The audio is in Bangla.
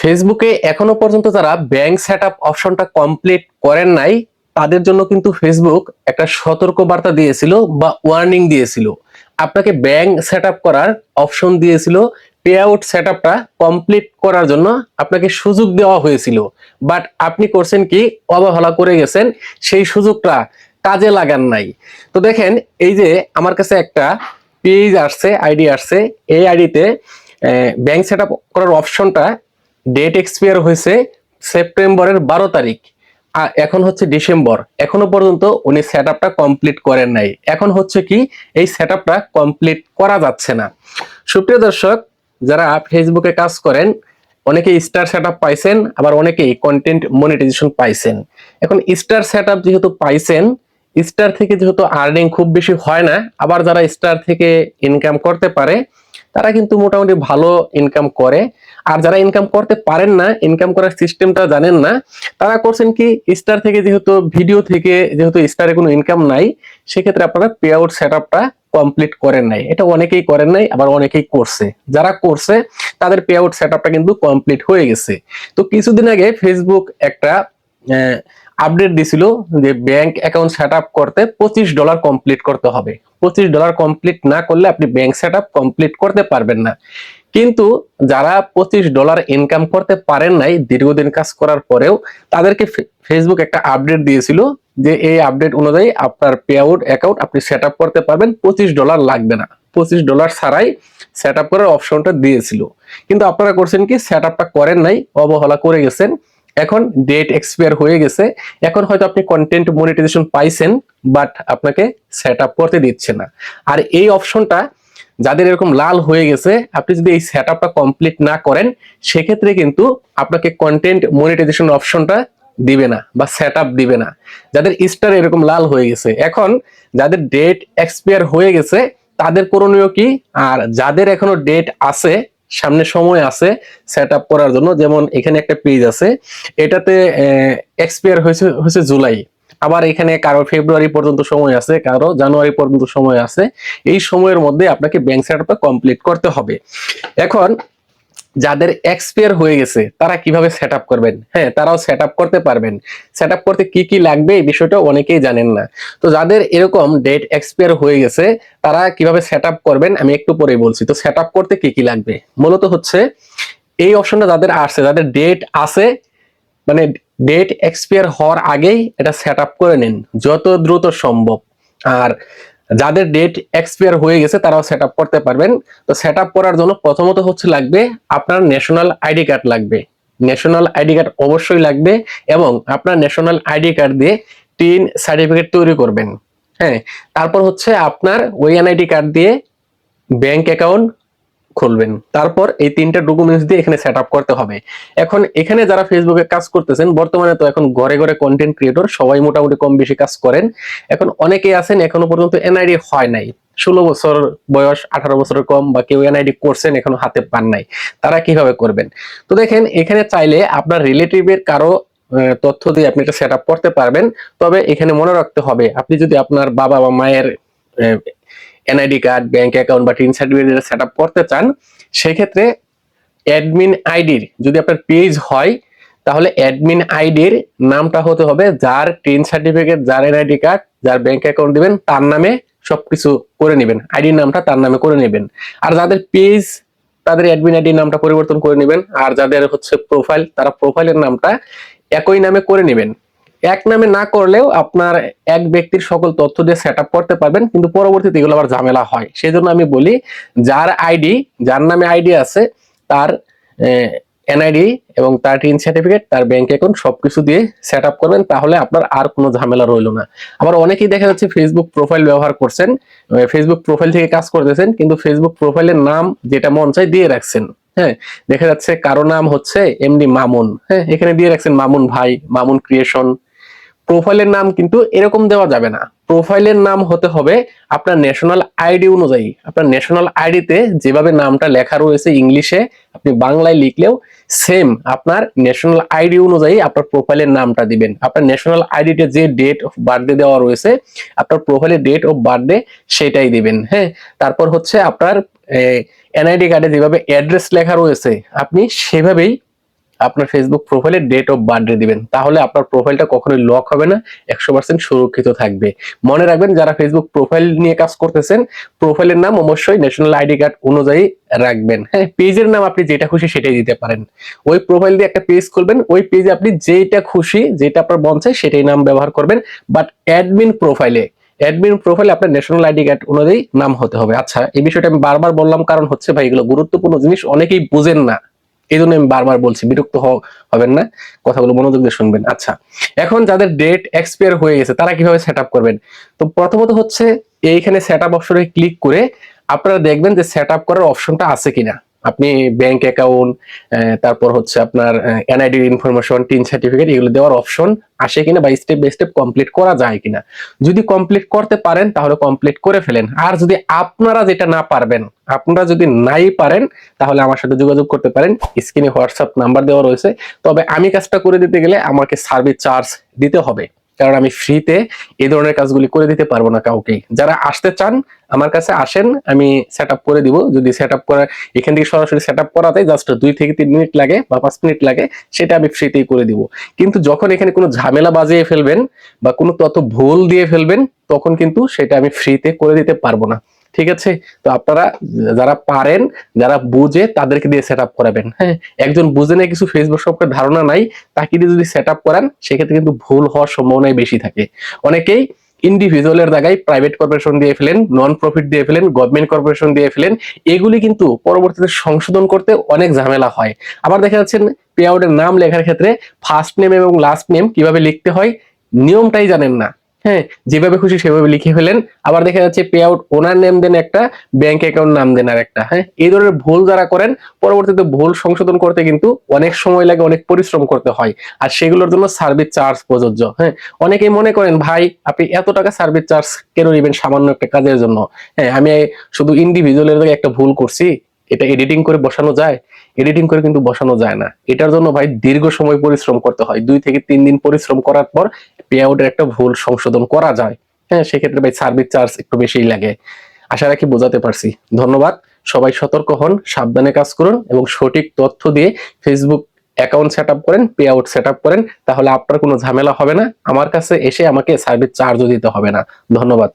ফেসবুকে এখনও পর্যন্ত যারা ব্যাংক সেট আপ অপশনটা কমপ্লিট করেন নাই, তাদের জন্য কিন্তু ফেসবুক একটা সতর্ক বার্তা দিয়েছিল বা ওয়ার্নিং দিয়েছিল। আপনাকে ব্যাংক সেট আপ করার অপশন দিয়েছিল পে আউট সেট আপটা কমপ্লিট করার জন্য আপনাকে সুযোগ দেওয়া হয়েছিল। বাট আপনি করছেন কি? অবহেলা করে গেছেন, সেই সুযোগটা কাজে লাগান নাই। তো দেখেন, এই যে আমার কাছে একটা পেজ আসছে আইডি আসছে, এই আইডিতে ব্যাংক সেট আপ করার অপশনটা ডেট এক্সপায়ার হয়েছে সেপ্টেম্বরের বারো তারিখ। এখন হচ্ছে ডিসেম্বর এখনও পর্যন্ত উনি সেট আপটা কমপ্লিট করেন নাই। এখন হচ্ছে কি, এই সেট আপটা কমপ্লিট করা যাচ্ছে না। সুপ্রিয় দর্শক, যারা ফেসবুকে কাজ করেন অনেকে স্টার সেট আপ পাইছেন, আবার অনেকেই কন্টেন্ট মনিটাইজেশন পাইছেন। এখন স্টার সেট আপ যেহেতু পাইছেন স্টার থেকে যেহেতু আর্নিং খুব বেশি হয় না, আবার যারা স্টার থেকে ইনকাম করতে পারে তারা কিন্তু মোটামুটি ভালো ইনকাম করে। আর যারা ইনকাম করতে পারেন না ইনকাম করার সিস্টেমটা জানেন না, তারা করছেন কি স্টার থেকে যেহেতু ভিডিও থেকে যেহেতু স্টারে কোনো ইনকাম নাই, সেক্ষেত্রে আপনারা পে আউট সেট আপটা কমপ্লিট করেন নাই। এটা অনেকেই করেন নাই, আবার অনেকেই করছে। যারা করছে, তাদের পে আউট সেট আপটা কিন্তু কমপ্লিট হয়ে গেছে। তো কিছুদিন আগে ফেসবুক একটা আপডেট দিছিল যে ব্যাংক অ্যাকাউন্ট সেট করতে পঁচিশ ডলার কমপ্লিট করতে হবে। পঁচিশ ডলার কমপ্লিট না করলে আপনি ব্যাংক সেট কমপ্লিট করতে পারবেন না। কিন্তু যারা পঁচিশ ডলার ইনকাম করতে পারেন নাই, দীর্ঘদিন কাজ করার পরেও তাদেরকে ফেসবুক একটা আপডেট দিয়েছিল যে এই আপডেট অনুযায়ী আপনার পে আউট অ্যাকাউন্ট আপনি সেট করতে পারবেন, পঁচিশ ডলার লাগবে না। পঁচিশ ডলার ছাড়াই সেট করার অপশনটা দিয়েছিল। কিন্তু আপনারা করছেন কি সেট করেন নাই, অবহেলা করে গেছেন। এখন ডেট এক্সপায়ার হয়ে গেছে। এখন হয়তো আপনি কন্টেন্ট মনিটাইজেশন পাইছেন বাট আপনাকে সেট আপ করতে দিচ্ছে না। আর এই অপশনটা যাদের এরকম লাল হয়ে গেছে, আপনি যদি এই সেট আপটা কমপ্লিট না করেন, সেক্ষেত্রে কিন্তু আপনাকে কন্টেন্ট মনিটাইজেশন অপশনটা দিবে না বা সেট আপ দিবে না। যাদের স্টার এরকম লাল হয়ে গেছে, এখন যাদের ডেট এক্সপায়ার হয়ে গেছে, তাদের করণীয় কি? আর যাদের এখনও ডেট আছে সামনে সময় আছে সেট আপ করার জন্য। যেমন এখানে একটা পেজ আছে। এটাতে এক্সপায়ার হয়েছে হয়েছে জুলাই। আবার এখানে কারও ফেব্রুয়ারি পর্যন্ত সময় আছে, কারও জানুয়ারি পর্যন্ত সময় আছে। এই সময়ের মধ্যে আপনাকে ব্যাংক সেট আপটা কমপ্লিট করতে হবে। এখন যাদের এক্সপায়ার হয়ে গেছে, তারা কীভাবে সেট করবেন? হ্যাঁ তারাও সেট করতে পারবেন। সেট করতে কি কি লাগবে এই বিষয়টা অনেকেই জানেন না। তো যাদের এরকম ডেট এক্সপায়ার হয়ে গেছে, তারা কীভাবে সেট করবেন আমি একটু পরেই বলছি। তো সেট করতে কি কি লাগবে? মূলত হচ্ছে এই অপশনটা যাদের আসছে, যাদের ডেট আছে মানে ডেট এক্সপায়ার হওয়ার আগেই এটা সেট করে নিন, যত দ্রুত সম্ভব। আর যাদের ডেট এক্সপায়ার হয়ে গেছে, তারাও সেট করতে পারবেন। তো সেট করার জন্য প্রথমত হচ্ছে লাগবে আপনার ন্যাশনাল আইডি কার্ড লাগবে। ন্যাশনাল আইডি কার্ড অবশ্যই লাগবে এবং আপনার ন্যাশনাল আইডি কার্ড দিয়ে টিন সার্টিফিকেট তৈরি করবেন। হ্যাঁ তারপর হচ্ছে আপনার ওই এনআইডি কার্ড দিয়ে ব্যাংক অ্যাকাউন্ট খুলবেন। তারপর এই তিনটা ডকুমেন্টস দিয়ে এখানে সেট করতে হবে। এখন এখানে যারা ফেসবুকে কাজ করতেছেন, বর্তমানে তো এখন ঘরে ঘরে কন্টেন্ট ক্রিয়েটর সবাই মোটামুটি কম বেশি কাজ করেন। এখন অনেকেই আছেন, এখনও পর্যন্ত এনআইডি হয় নাই। ষোলো বছর বয়স, আঠারো বছরের কম বা কেউ এনআইডি করছেন, এখনও হাতে পান নাই। তারা কীভাবে করবেন? তো দেখেন, এখানে চাইলে আপনার রিলেটিভের কারও তথ্য দিয়ে আপনি এটা সেট করতে পারবেন। তবে এখানে মনে রাখতে হবে, আপনি যদি আপনার বাবা বা মায়ের এনআইডি কার্ড ব্যাংক অ্যাকাউন্ট বা টিন সার্টিফিকেট সেট আপ করতে চান, সেক্ষেত্রে অ্যাডমিন আইডির যদি আপনার পেজ হয়, তাহলে অ্যাডমিন আইডির নামটা হতে হবে যার টিন সার্টিফিকেট যার এনআইডি কার্ড যার ব্যাংক অ্যাকাউন্ট দিবেন, তার নামে সবকিছু করে নেবেন। আইডির নামটা তার নামে করে নেবেন। আর যাদের পেজ তাদের অ্যাডমিন আইডির নামটা পরিবর্তন করে নেবেন। আর যাদের হচ্ছে প্রোফাইল তারা প্রোফাইলের নামটা একই নামে করে নেবেন। এক নামে না করলেও আপনার এক ব্যক্তির সকল তথ্য দিয়ে সেট করতে পারবেন, কিন্তু পরবর্তীতে এগুলো আবার ঝামেলা হয়। সেই জন্য আমি বলি, যার আইডি যার নামে আইডি আছে, তার এনআইডি এবং তার টিন সার্টিফিকেট তার ব্যাংক অ্যাকাউন্ট সবকিছু দিয়ে সেট আপ করবেন, তাহলে আপনার আর কোনো ঝামেলা রইল না। আবার অনেকেই দেখা যাচ্ছে ফেসবুক প্রোফাইল ব্যবহার করছেন ফেসবুক প্রোফাইল থেকে কাজ করতেছেন, কিন্তু ফেসবুক প্রোফাইলের নাম যেটা মন চাই দিয়ে রাখছেন। হ্যাঁ দেখা যাচ্ছে কারও নাম হচ্ছে এমডি মামুন। হ্যাঁ এখানে দিয়ে রাখছেন মামুন ভাই, মামুন ক্রিয়েশন প্রোফাইলের নাম কিন্তু এরকম দেওয়া যাবে না। প্রোফাইলের নাম হতে হবে আপনার ন্যাশনাল আইডি অনুযায়ী। আপনার ন্যাশনাল আইডিতে যেভাবে নামটা লেখা রয়েছে ইংলিশে আপনি বাংলায় লিখলেও সেম আপনার ন্যাশনাল আইডি অনুযায়ী আপনার প্রোফাইলের নামটা দিবেন। আপনার ন্যাশনাল আইডিতে যে ডেট অফ বার্থডে দেওয়া রয়েছে, আপনার প্রোফাইলের ডেট অফ বার্থডে সেটাই দিবেন হ্যাঁ? তারপর হচ্ছে আপনার এনআইডি কার্ডে যেভাবে অ্যাড্রেস লেখা রয়েছে, আপনি সেভাবেই আপনার ফেসবুক প্রোফাইলে ডেট অফ বার্থডে দিবেন। তাহলে আপনার প্রোফাইলটা কখনোই লক হবে না, একশো পার্সেন্ট সুরক্ষিত থাকবে। মনে রাখবেন, যারা ফেসবুক প্রোফাইল নিয়ে কাজ করতেছেন প্রোফাইলের নাম অবশ্যই ন্যাশনাল আইডি কার্ড অনুযায়ী রাখবেন। হ্যাঁ পেজের নাম আপনি যেটা খুশি সেটাই দিতে পারেন। ওই প্রোফাইল দিয়ে একটা পেজ খুলবেন, ওই পেজে আপনি যেটা খুশি যেটা আপনার মন চায় সেটাই নাম ব্যবহার করবেন। বাট অ্যাডমিন প্রোফাইলে অ্যাডমিন প্রোফাইলে আপনার ন্যাশনাল আইডি কার্ড অনুযায়ী নাম হতে হবে। আচ্ছা এই বিষয়টা আমি বারবার বললাম, কারণ হচ্ছে ভাই, এগুলো গুরুত্বপূর্ণ জিনিস, অনেকেই বুঝেন না। এই জন্য আমি বারবার বলছি, বিরক্ত হবেন না। কথাগুলো মনোযোগ দিয়ে শুনবেন। আচ্ছা এখন যাদের ডেট এক্সপায়ার হয়ে গেছে, তারা কীভাবে সেট করবেন? তো প্রথমত হচ্ছে, এইখানে সেট আপ অপশনে ক্লিক করে আপনারা দেখবেন যে সেট আপ করার অপশনটা আছে কিনা। আপনি ব্যাংক অ্যাকাউন্ট তারপর হচ্ছে আপনার এনআইডি ইনফরমেশন টিন সার্টিফিকেট এগুলো দেওয়ার অপশন আসে কিনা বা স্টেপ বাই স্টেপ কমপ্লিট করা যায় কিনা। যদি কমপ্লিট করতে পারেন, তাহলে কমপ্লিট করে ফেলেন। আর যদি আপনারা যেটা না পারবেন, আপনারা যদি নাই পারেন, তাহলে আমার সাথে যোগাযোগ করতে পারেন। স্ক্রিনে হোয়াটসঅ্যাপ নাম্বার দেওয়া রয়েছে। তবে আমি কাজটা করে দিতে গেলে আমাকে সার্ভিস চার্জ দিতে হবে। কারণ আমি ফ্রিতে এই ধরনের কাজগুলি করে দিতে পারব না কাউকেই। যারা আসতে চান, আমার কাছে আসেন, আমি সেট করে দিব। যদি সেট আপ করা এখান থেকে সরাসরি সেট আপ করাতে জাস্ট দুই থেকে তিন মিনিট লাগে বা পাঁচ মিনিট লাগে, সেটা আমি ফ্রিতেই করে দিব। কিন্তু যখন এখানে কোনো ঝামেলা বাজিয়ে ফেলবেন বা কোনো তত ভুল দিয়ে ফেলবেন, তখন কিন্তু সেটা আমি ফ্রিতে করে দিতে পারব না। ঠিক আছে? তো আপনারা যারা পারেন, যারা বুঝে তাদেরকে দিয়ে সেট আপ করাবেন। হ্যাঁ একজন বুঝে না কিছু ফেসবুক সম্পর্কে ধারণা নাই, তাকে দিয়ে যদি সেট আপ করান, সেক্ষেত্রে কিন্তু ভুল হওয়ার সম্ভাবনাই বেশি থাকে। অনেকেই ইন্ডিভিজুয়ালের জায়গায় প্রাইভেট কর্পোরেশন দিয়ে ফেলেন নন প্রফিট দিয়ে ফেলেন গভর্নমেন্ট কর্পোরেশন দিয়ে ফেলেন, এগুলি কিন্তু পরবর্তীতে সংশোধন করতে অনেক ঝামেলা হয়। আবার দেখা যাচ্ছে পে আউটের নাম লেখার ক্ষেত্রে ফার্স্ট নেম এবং লাস্ট নেম কীভাবে লিখতে হয়, নিয়মটাই জানেন না। হ্যাঁ যেভাবে খুশি সেভাবে লিখে ফেলেন। আবার দেখা যাচ্ছে পে আউট ওনার নেম দেন একটা ব্যাংক অ্যাকাউন্ট নাম দেন আর একটা হ্যাঁ? এই ধরনের ভুল যারা করেন, পরবর্তীতে ভুল সংশোধন করতে কিন্তু অনেক সময় লাগে, অনেক পরিশ্রম করতে হয়। আর সেগুলোর জন্য সার্ভিস চার্জ প্রযোজ্য হ্যাঁ? অনেকেই মনে করেন, ভাই, আপনি এত টাকা সার্ভিস চার্জ কেন নেবেন সামান্য একটা কাজের জন্য? হ্যাঁ আমি শুধু ইন্ডিভিজুয়ালের একটা ভুল করছি, এটা এডিটিং করে বসানো যায়? এডিটিং করে কিন্তু বসানো যায় না। এটার জন্য ভাই দীর্ঘ সময় পরিশ্রম করতে হয়। দুই থেকে তিন দিন পরিশ্রম করার পর পে আউটের একটা ভুল সংশোধন করা যায় হ্যাঁ সেক্ষেত্রে ভাই সার্ভিস চার্জ একটু বেশিই লাগে। আশা রাখি বোঝাতে পারছি। ধন্যবাদ। সবাই সতর্ক হন, সাবধানে কাজ করুন এবং সঠিক তথ্য দিয়ে ফেসবুক অ্যাকাউন্ট সেট আপ করেন পে আউট সেট করেন, তাহলে আপনার কোনো ঝামেলা হবে না। আমার কাছে এসে আমাকে সার্ভিস চার্জও দিতে হবে না। ধন্যবাদ।